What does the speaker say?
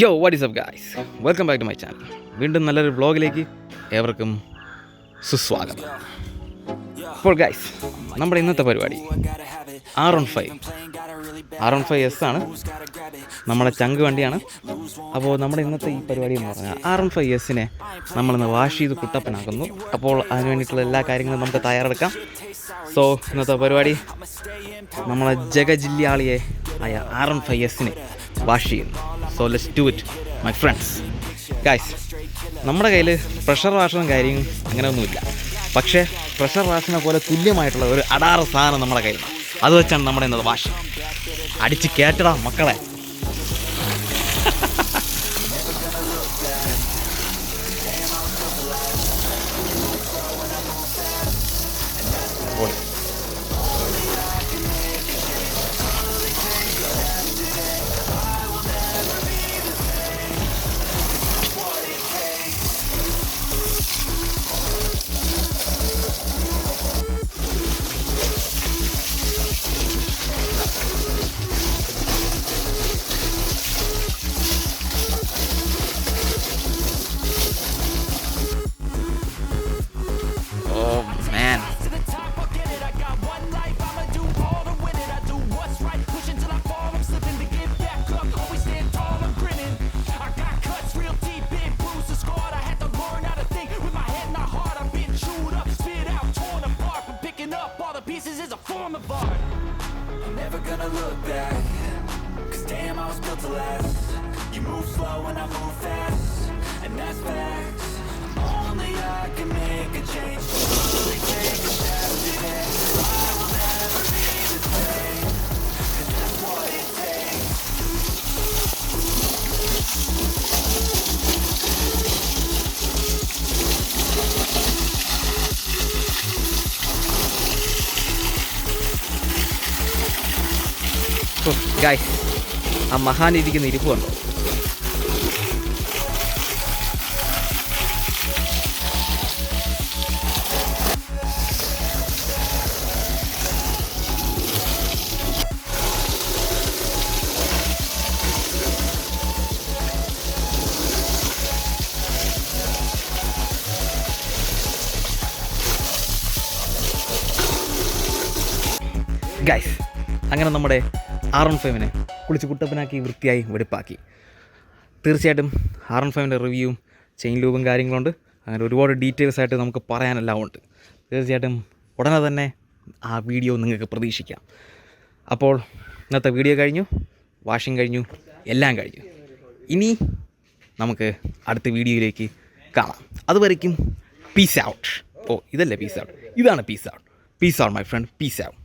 Yo what is up guys welcome back to my channel വീണ്ടും നല്ലൊരു വ്ളോഗിലേക്ക് ഏവർക്കും സുസ്വാഗതം. അപ്പോൾ ഗായ്സ് നമ്മുടെ ഇന്നത്തെ പരിപാടി R one five R one five S ആണ്. നമ്മളെ ചങ്ക് വണ്ടിയാണ്. അപ്പോൾ നമ്മുടെ ഇന്നത്തെ ഈ പരിപാടി എന്ന് പറഞ്ഞാൽ ആർ ഓൺ ഫൈവ് എസിനെ നമ്മളിന്ന് വാഷ് ചെയ്ത് കുട്ടപ്പനാക്കുന്നു. അപ്പോൾ അതിന് വേണ്ടിയിട്ടുള്ള എല്ലാ കാര്യങ്ങളും നമുക്ക് തയ്യാറെടുക്കാം. സോ ഇന്നത്തെ പരിപാടി നമ്മളെ ജഗജില്ലിയാളിയെ ആയ ആർ ഓൺ ഫൈവ് എസിനെ വാഷ് ചെയ്യുന്നു. So let's do it my friends guys നമ്മുടെ കയ്യിൽ പ്രഷർ വാഷറും അങ്ങനെ അങ്ങനെയൊന്നുമില്ല പക്ഷേ പ്രഷർ വാഷിനെ പോലെ തുല്യമായിട്ടുള്ള ഒരു അടാറ് സാധനം നമ്മുടെ കയ്യിലുണ്ട്. അത് വെച്ചാണ് നമ്മുടെ ഇന്നത്തെ വാഷ്. അടിച്ച് കയറ്റടാ മക്കളെ. Gonna look back. Cause damn, I was built to last. You move slow and I move fast. Guys ആ മഹാനിരിക്കുന്ന ഇരിപ്പ് കണ്ടോ? ഗൈസ് അങ്ങനെ നമ്മുടെ ആർ എൺ ഫൈവിനെ കുളിച്ച് കുട്ടപ്പനാക്കി വൃത്തിയായി വെടുപ്പാക്കി. തീർച്ചയായിട്ടും ആർ എൺ ഫൈവിന്റെ റിവ്യൂവും ചെയിൻ ലൂബും കാര്യങ്ങളുണ്ട്. അങ്ങനെ ഒരുപാട് ഡീറ്റെയിൽസ് ആയിട്ട് നമുക്ക് പറയാനെല്ലാം ഉണ്ട്. തീർച്ചയായിട്ടും ഉടനെ തന്നെ ആ വീഡിയോ നിങ്ങൾക്ക് പ്രതീക്ഷിക്കാം. അപ്പോൾ ഇന്നത്തെ വീഡിയോ കഴിഞ്ഞു വാഷിംഗ് കഴിഞ്ഞു എല്ലാം കഴിഞ്ഞു. ഇനി നമുക്ക് അടുത്ത വീഡിയോയിലേക്ക് കാണാം. അതുവരയ്ക്കും പീസ് ഔട്ട് ഓ ഇതല്ലേ പീസ് ഔട്ട് ഇതാണ് peace out peace out my friend peace out